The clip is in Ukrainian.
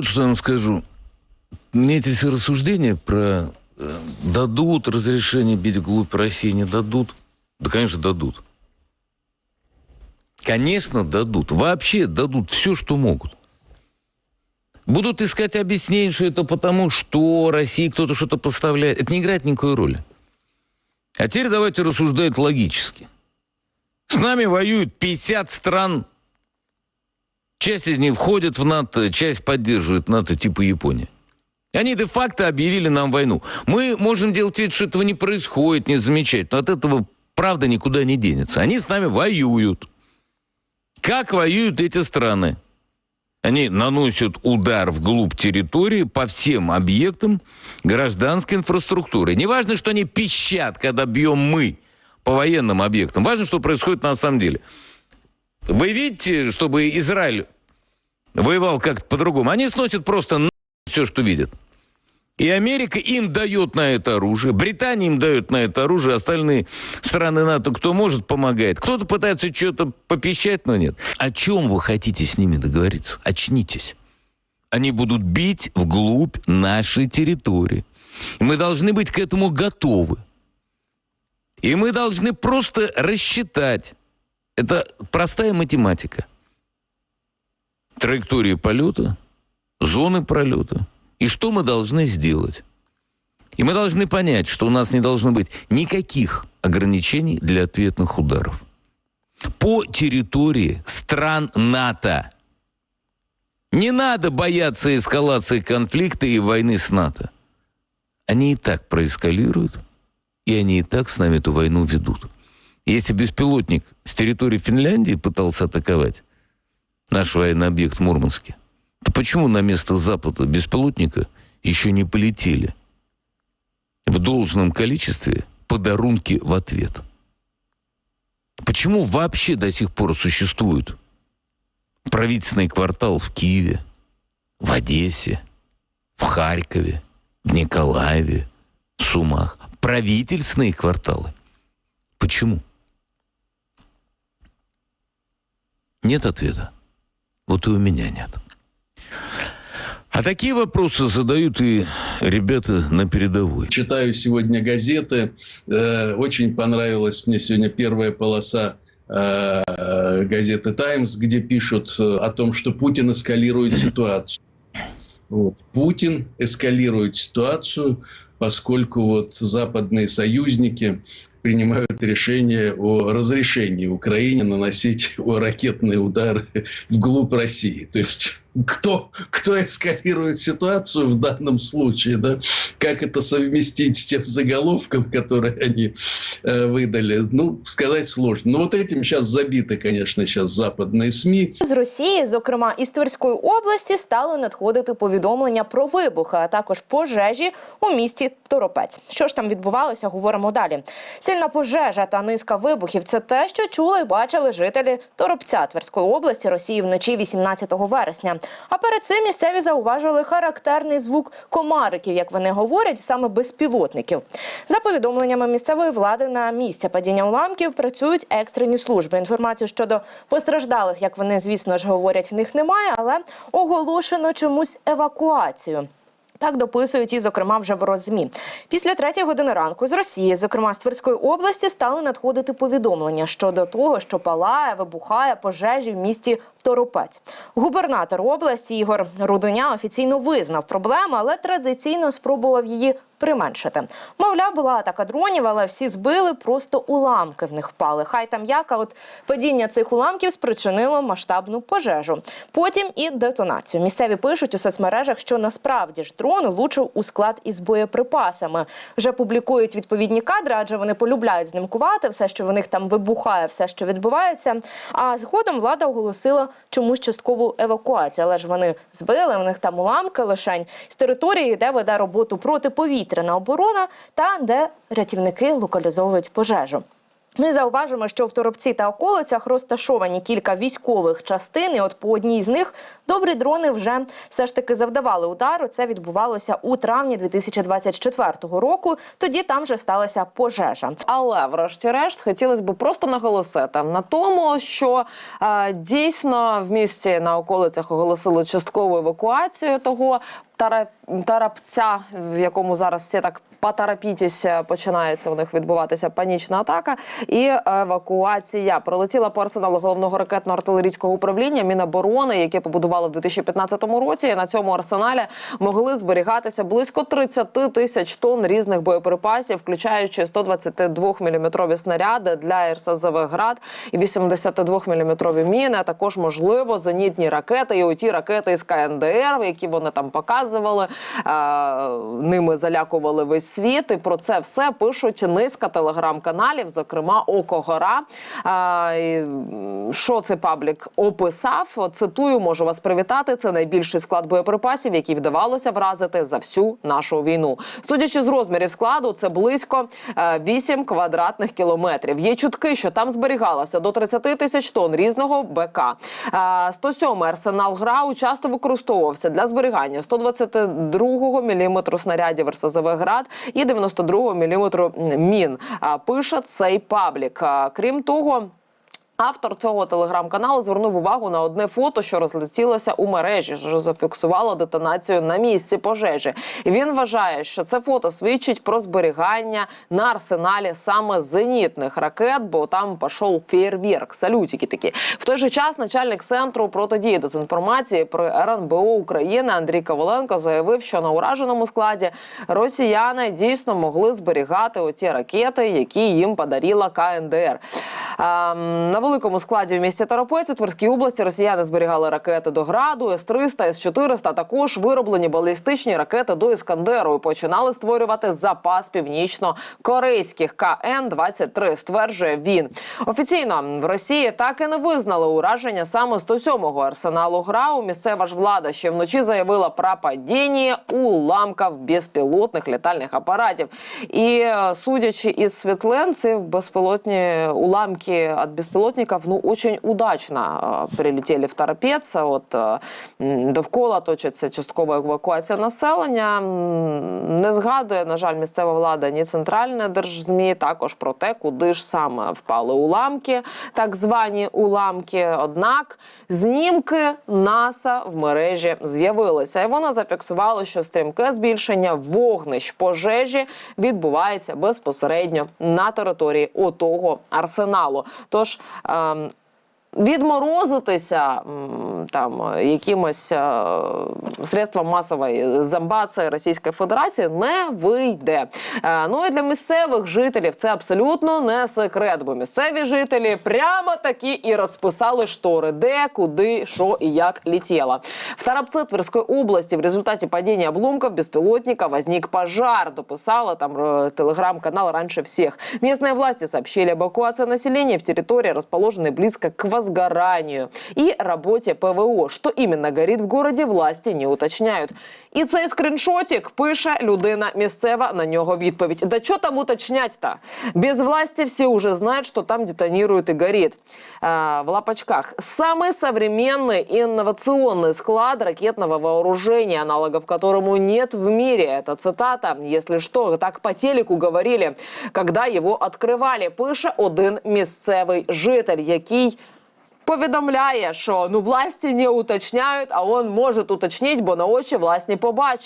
вот что я вам скажу. Мне эти все рассуждения про э, дадут разрешение бить вглубь России, не дадут. Да, конечно, дадут. Конечно, дадут. Вообще дадут все, что могут. Будут искать объяснение, что это потому, что России кто-то что-то поставляет. Это не играет никакой роли. А теперь давайте рассуждать логически. С нами воюют 50 стран. Часть из них входит в НАТО, часть поддерживает НАТО, типа Япония. Они де-факто объявили нам войну. Мы можем делать вид, что этого не происходит, не замечать, но от этого правда никуда не денется. Они с нами воюют. Как воюют эти страны? Они наносят удар вглубь территории по всем объектам гражданской инфраструктуры. Не важно, что они пищат, когда бьем мы по военным объектам. Важно, что происходит на самом деле. Вы видите, чтобы Израиль воевал как-то по-другому? Они сносят просто на все, что видят. И Америка им дает на это оружие, Британия им дает на это оружие, остальные страны НАТО, кто может, помогает. Кто-то пытается что-то попищать, но нет. О чем вы хотите с ними договориться? Очнитесь. Они будут бить вглубь нашей территории. И мы должны быть к этому готовы. И мы должны просто рассчитать. Это простая математика. Траектории полета, зоны пролета. И что мы должны сделать? И мы должны понять, что у нас не должно быть никаких ограничений для ответных ударов. По территории стран НАТО. Не надо бояться эскалации конфликта и войны с НАТО. Они и так проэскалируют, и они и так с нами эту войну ведут. Если беспилотник с территории Финляндии пытался атаковать наш военный объект в Мурманске, то почему на место Запада беспилотника еще не полетели в должном количестве подарунки в ответ? Почему вообще до сих пор существует правительственный квартал в Киеве, в Одессе, в Харькове, в Николаеве, в Сумах? Правительственные кварталы. Почему? Нет ответа. Вот и у меня нет. А такие вопросы задают и ребята на передовой. Читаю сегодня газеты. Э, Очень понравилась мне сегодня первая полоса э, газеты «Таймс», где пишут э, о том, что Путин эскалирует ситуацию. Вот. Путин эскалирует ситуацию, поскольку вот западные союзники принимают решение о разрешении Украине наносить ракетные удары вглубь России. То есть кто, кто эскалирует ситуацию в данном случае, да? как это совместить с тем заголовком, который они э, выдали, ну, сказать сложно. Но вот этим сейчас забиты, конечно, сейчас западные СМИ. З Росії, зокрема із Тверської області, стали надходити повідомлення про вибухи, а також пожежі у місті Торопець. Що ж там відбувалося, говоримо далі. Сильна пожежа та низка вибухів це те, що чули і бачили жителі Торопця Тверської області Росії вночі 18 вересня. А перед цим місцеві зауважили характерний звук комариків, як вони говорять, саме безпілотників. За повідомленнями місцевої влади на місце падіння уламків працюють екстрені служби. Інформацію щодо постраждалих, як вони звісно ж говорять, в них немає, але оголошено чомусь евакуацію. Так дописують і, зокрема, вже в Розмі. Після третьої години ранку з Росії, зокрема з Тверської області, стали надходити повідомлення щодо того, що палає, вибухає пожежі в місті Торопець. Губернатор області Ігор Рудоня офіційно визнав проблему, але традиційно спробував її применшити. Мовляв, була атака дронів, але всі збили, просто уламки в них впали. Хай там яка, от падіння цих уламків спричинило масштабну пожежу. Потім і детонацію. Місцеві пишуть у соцмережах, що насправді ж дрон влучив у склад із боєприпасами. Вже публікують відповідні кадри, адже вони полюбляють знімкувати все, що в них там вибухає, все, що відбувається. А згодом влада оголосила чомусь часткову евакуацію. Але ж вони збили, у них там уламки лишень з території, де веде роботу протиповітряна оборона, та де рятівники локалізовують пожежу. Ну і зауважимо, що в Торопці та околицях розташовані кілька військових частин. І от по одній з них добрі дрони вже все ж таки завдавали удару. Це відбувалося у травні 2024 року. Тоді там же сталася пожежа. Але, врешті-решт, хотілося б просто наголосити на тому, що е, дійсно в місті на околицях оголосили часткову евакуацію того тарапця, в якому зараз всі так потарапітіся, починається у них відбуватися панічна атака і евакуація. Пролетіла по арсеналу головного ракетно-артилерійського управління Міноборони, яке побудували в 2015 році. І на цьому арсеналі могли зберігатися близько 30 тисяч тонн різних боєприпасів, включаючи 122 мм снаряди для РСЗВ «Град» і 82 мм міни. а Також можливо зенітні ракети і оті ракети із КНДР, які вони там показували. е, Ними залякували весь світ. І про це все пишуть низка телеграм-каналів, зокрема Око Гора. А, і, м, Що цей паблік описав? Цитую, можу вас привітати. Це найбільший склад боєприпасів, який вдавалося вразити за всю нашу війну. Судячи з розмірів складу, це близько е, 8 квадратних кілометрів. Є чутки, що там зберігалося до 30 тисяч тонн різного БК. Е, 107 арсенал ГРАУ часто використовувався для зберігання 122 мм снарядів РСЗВ «Град» і 92 мм мін. Пише цей паблік. Крім того. Автор цього телеграм-каналу звернув увагу на одне фото, що розлетілося у мережі, що зафіксувало детонацію на місці пожежі. Він вважає, що це фото свідчить про зберігання на арсеналі саме зенітних ракет, бо там пішов фєєрверк, салютики такі. В той же час начальник центру протидії дезінформації при РНБО України Андрій Коваленко заявив, що на ураженому складі росіяни дійсно могли зберігати оті ракети, які їм подарила КНДР. На великому складі в місті Таропець у Тверській області росіяни зберігали ракети до граду, С-300, С-400, а також вироблені балістичні ракети до Іскандеру і починали створювати запас північно-корейських КН-23, стверджує він. Офіційно в Росії так і не визнали ураження саме 107-го арсеналу ГРАУ. Місцева ж влада ще вночі заявила про падіння уламків безпілотних літальних апаратів. І е, судячи із світлин, ці безпілотні уламки від безпілотників ну очень удачно е, прилетіли в Тарапець. От е, довкола точиться часткова евакуація населення. Не згадує, на жаль, місцева влада ні центральне держзмі, також про те, куди ж саме впали уламки, так звані уламки. Однак знімки НАСА в мережі з'явилися, і вона зафіксувала, що стрімке збільшення вогнищ пожежі відбувається безпосередньо на території отого арсеналу. Тож ем, Відморозитися там якимось е, средством масової зомбації Російської Федерації не вийде. Е, ну і для місцевих жителів це абсолютно не секрет, бо місцеві жителі прямо такі і розписали штори, де, куди, що і як летіло. В Тарапце Тверской области в результате падения обломков беспилотника возник пожар, дописала там э, телеграм-канал раньше всех. Местные власти сообщили об эвакуации населения в территории, расположенной близко к возгоранию и работе ПВО. Что именно горит в городе, власти не уточняют. І цей скріншотик пише людина місцева на нього відповідь. Да що там уточнять-то? Без власти все уже знают, что там детонирует и горит. А, в лапочках. Самый современный инновационный склад ракетного вооружения, аналогов которому нет в мире. Это цитата. Если что, так по телеку говорили, когда его открывали. Пише один місцевий житель, який повідомляє, що ну власті не уточняють, а он може уточнити, бо на очі власні побачив.